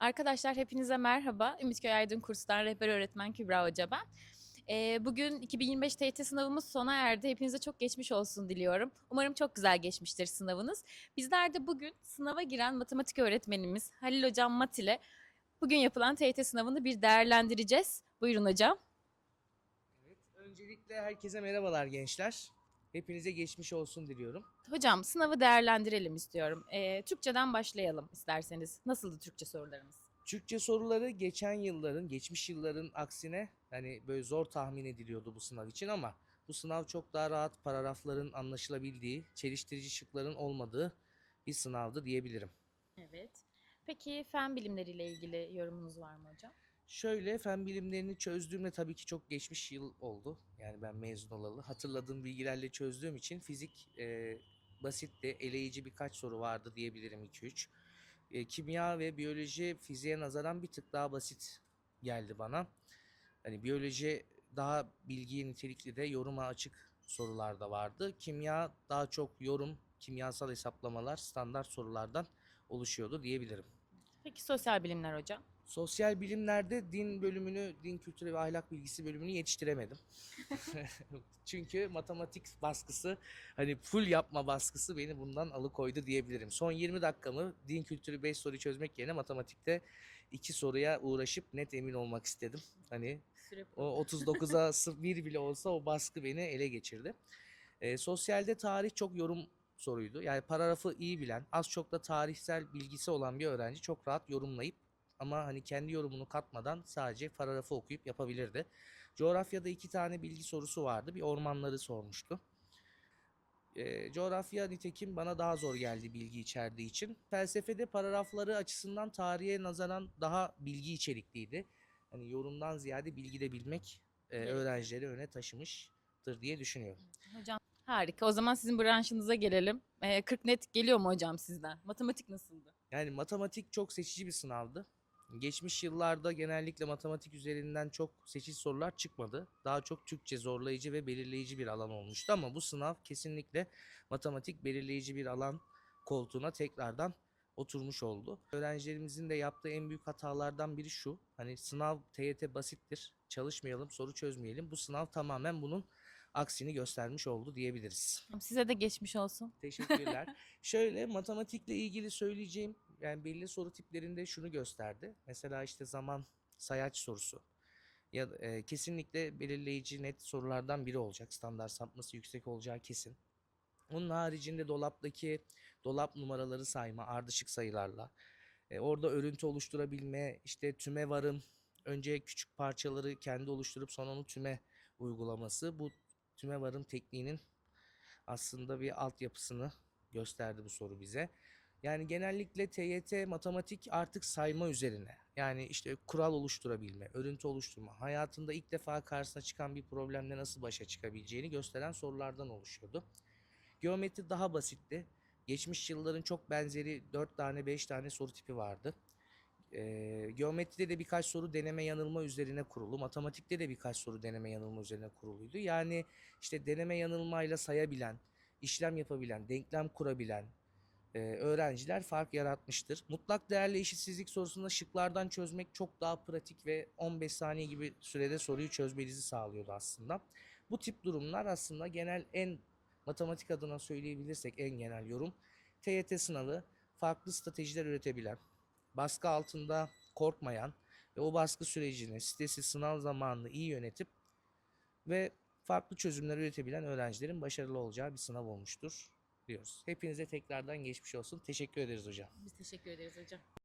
Arkadaşlar hepinize merhaba. Ümitköy Aydın Kurs'tan rehber öğretmen Kübra Hoca ben. Ee, bugün 2025 TYT sınavımız sona erdi. Hepinize çok geçmiş olsun diliyorum. Umarım çok güzel geçmiştir sınavınız. Bizler de bugün sınava giren matematik öğretmenimiz Halil Hocam Mat ile bugün yapılan TYT sınavını bir değerlendireceğiz. Buyurun hocam. Evet, öncelikle herkese merhabalar gençler. Hepinize geçmiş olsun diliyorum. Hocam sınavı değerlendirelim istiyorum. Ee, Türkçeden başlayalım isterseniz. Nasıldı Türkçe sorularımız? Türkçe soruları geçen yılların, geçmiş yılların aksine hani böyle zor tahmin ediliyordu bu sınav için ama bu sınav çok daha rahat paragrafların anlaşılabildiği, çeliştirici şıkların olmadığı bir sınavdı diyebilirim. Evet. Peki fen bilimleriyle ilgili yorumunuz var mı hocam? Şöyle fen bilimlerini çözdüğümde tabii ki çok geçmiş yıl oldu. Yani ben mezun olalı. Hatırladığım bilgilerle çözdüğüm için fizik e, basitti. Eleyici birkaç soru vardı diyebilirim 2-3. E, kimya ve biyoloji fiziğe nazaran bir tık daha basit geldi bana. Hani biyoloji daha bilgiye nitelikli de yoruma açık sorular da vardı. Kimya daha çok yorum, kimyasal hesaplamalar, standart sorulardan oluşuyordu diyebilirim. Peki sosyal bilimler hocam? Sosyal bilimlerde din bölümünü, din kültürü ve ahlak bilgisi bölümünü yetiştiremedim. Çünkü matematik baskısı, hani full yapma baskısı beni bundan alıkoydu diyebilirim. Son 20 dakikamı din kültürü 5 soruyu çözmek yerine matematikte 2 soruya uğraşıp net emin olmak istedim. Hani o 39'a 1 bile olsa o baskı beni ele geçirdi. Ee, sosyalde tarih çok yorum soruydu. Yani paragrafı iyi bilen, az çok da tarihsel bilgisi olan bir öğrenci çok rahat yorumlayıp ama hani kendi yorumunu katmadan sadece paragrafı okuyup yapabilirdi. Coğrafyada iki tane bilgi sorusu vardı. Bir ormanları sormuştu. Ee, coğrafya nitekim bana daha zor geldi bilgi içerdiği için. Felsefede paragrafları açısından tarihe nazaran daha bilgi içerikliydi. Hani yorumdan ziyade bilgi de bilmek e, öğrencileri öne taşımıştır diye düşünüyorum. Hocam harika. O zaman sizin branşınıza gelelim. Ee, 40 net geliyor mu hocam sizden? Matematik nasıldı? Yani matematik çok seçici bir sınavdı. Geçmiş yıllarda genellikle matematik üzerinden çok seçici sorular çıkmadı. Daha çok Türkçe zorlayıcı ve belirleyici bir alan olmuştu ama bu sınav kesinlikle matematik belirleyici bir alan koltuğuna tekrardan oturmuş oldu. Öğrencilerimizin de yaptığı en büyük hatalardan biri şu. Hani sınav TYT basittir. Çalışmayalım, soru çözmeyelim. Bu sınav tamamen bunun aksini göstermiş oldu diyebiliriz. Size de geçmiş olsun. Teşekkürler. Şöyle matematikle ilgili söyleyeceğim yani belli soru tiplerinde şunu gösterdi. Mesela işte zaman sayaç sorusu. Ya e, kesinlikle belirleyici net sorulardan biri olacak. Standart sapması yüksek olacağı kesin. Onun haricinde dolaptaki dolap numaraları sayma ardışık sayılarla. E, orada örüntü oluşturabilme, işte tüme varım, önce küçük parçaları kendi oluşturup sonra onu tüme uygulaması. Bu tüme varım tekniğinin aslında bir altyapısını gösterdi bu soru bize. Yani genellikle TYT matematik artık sayma üzerine. Yani işte kural oluşturabilme, örüntü oluşturma, hayatında ilk defa karşısına çıkan bir problemle nasıl başa çıkabileceğini gösteren sorulardan oluşuyordu. Geometri daha basitti. Geçmiş yılların çok benzeri 4 tane 5 tane soru tipi vardı. Ee, geometride de birkaç soru deneme yanılma üzerine kurulu. Matematikte de birkaç soru deneme yanılma üzerine kuruluydu. Yani işte deneme yanılmayla sayabilen, işlem yapabilen, denklem kurabilen e, öğrenciler fark yaratmıştır. Mutlak değerli eşitsizlik sorusunda şıklardan çözmek çok daha pratik ve 15 saniye gibi sürede soruyu çözmenizi sağlıyordu aslında. Bu tip durumlar aslında genel en matematik adına söyleyebilirsek en genel yorum TYT sınavı farklı stratejiler üretebilen, baskı altında korkmayan ve o baskı sürecini, stresi, sınav zamanını iyi yönetip ve farklı çözümler üretebilen öğrencilerin başarılı olacağı bir sınav olmuştur diyoruz. Hepinize tekrardan geçmiş olsun. Teşekkür ederiz hocam. Biz teşekkür ederiz hocam.